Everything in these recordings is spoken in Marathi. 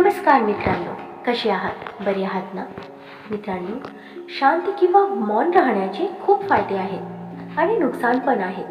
नमस्कार मित्रांनो कसे आहात? बरे आहात ना? मित्रांनो शांत किंवा मौन राहण्याचे खूप फायदे आहेत आणि नुकसान पण आहेत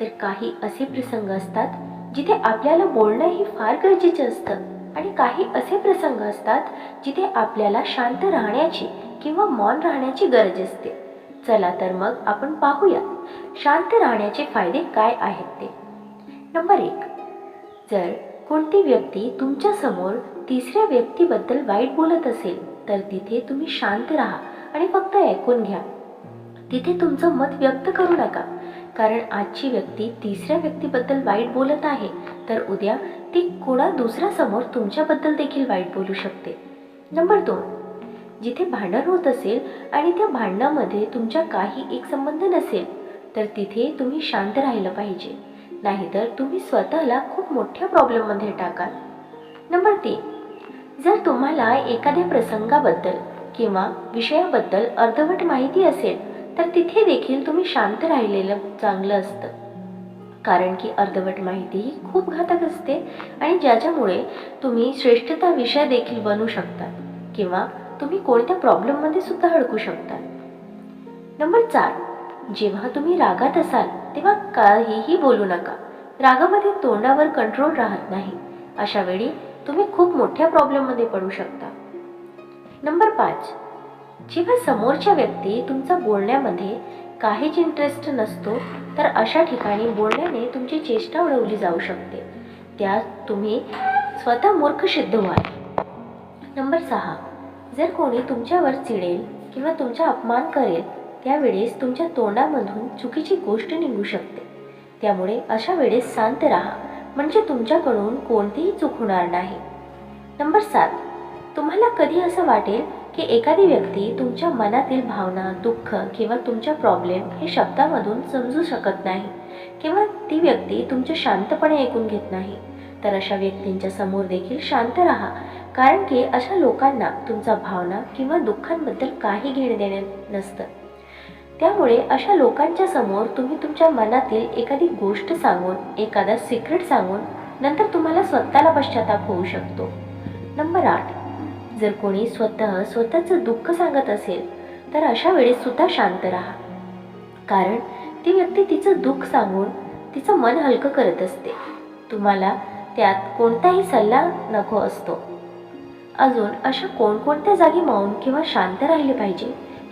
तर काही असे प्रसंग असतात जिथे आपल्याला बोलणंही फार गरजेचं असतं आणि काही असे प्रसंग असतात जिथे आपल्याला शांत राहण्याची किंवा मौन राहण्याची गरज असते. चला तर मग आपण पाहूया शांत राहण्याचे फायदे काय आहेत ते. नंबर एक जर कोणती व्यक्ती तुमच्यासमोर तिसऱ्या व्यक्तीबद्दल वाईट बोलत असेल तर तिथे तुम्ही शांत राहा आणि फक्त ऐकून घ्या. तिथे तुमचं मत व्यक्त करू नका. कारण आजची व्यक्ती तिसऱ्या व्यक्तीबद्दल वाईट बोलत आहे तर उद्या ती कोणा दुसऱ्यासमोर तुमच्याबद्दल देखील वाईट बोलू शकते. नंबर दोन. जिथे भांडण होत असेल आणि त्या भांडणामध्ये तुमच्या काही एक संबंध नसेल तर तिथे तुम्ही शांत राहिलं पाहिजे. नाहीतर तुम्ही स्वतःला खूप मोठ्या प्रॉब्लेममध्ये टाकाल. नंबर तीन जर तुम्हाला एखाद्या प्रसंगाबद्दल किंवा विषयाबद्दल अर्धवट माहिती असेल तर तिथे देखील तुम्ही शांत राहिलेलं चांगलं असतं. कारण की अर्धवट माहिती ही खूप घातक असते आणि ज्याच्यामुळे तुम्ही श्रेष्ठता विषय देखील बनू शकता किंवा तुम्ही कोणत्या प्रॉब्लेममध्ये सुद्धा अडकू शकता. नंबर चार जेव्हा तुम्ही रागात असाल तेव्हा काहीही बोलू नका. रागामध्ये तोंडावर कंट्रोल राहत नाही. अशा वेळी तुम्ही खूप मोठ्या प्रॉब्लेममध्ये पडू शकता. नंबर पाच. जेव्हा समोरच्या व्यक्ती तुमचा बोलण्यामध्ये काहीच इंटरेस्ट नसतो तर अशा ठिकाणी बोलण्याने तुमची चेष्टा उडवली जाऊ शकते. त्यात तुम्ही स्वतः मूर्ख सिद्ध व्हाल. नंबर सहा. जर कोणी तुमच्यावर चिडेल किंवा तुमचा अपमान करेल त्यावेळेस तुमच्या तोंडामधून चुकीची गोष्ट निघू शकते. त्यामुळे अशा वेळेस शांत राहा म्हणजे तुमच्याकडून कोणतीही चूक होणार नाही. नंबर सात. तुम्हाला कधी असं वाटेल की एखादी व्यक्ती तुमच्या मनातील भावना दुःख किंवा तुमच्या प्रॉब्लेम हे शब्दामधून समजू शकत नाही किंवा ती व्यक्ती तुमचे शांतपणे ऐकून घेत नाही. तर अशा व्यक्तींच्या समोर देखील शांत राहा कारण की अशा लोकांना तुमचा भावना किंवा दुःखांबद्दल काही घेणे देणे नसतं. त्यामुळे अशा लोकांच्या समोर तुम्ही तुमच्या मनातील एखादी गोष्ट सांगून एखादा सिक्रेट सांगून नंतर तुम्हाला स्वतःला पश्चाताप होऊ शकतो. नंबर आठ. जर कोणी स्वतः स्वतःचं दुःख सांगत असेल तर अशा वेळेस सुद्धा शांत राहा. कारण ती व्यक्ती तिचं दुःख सांगून तिचं मन हलकं करत असते. तुम्हाला त्यात कोणताही सल्ला नको असतो. अजून अशा कोणकोणत्या जागी मौन किंवा शांत राहिले पाहिजे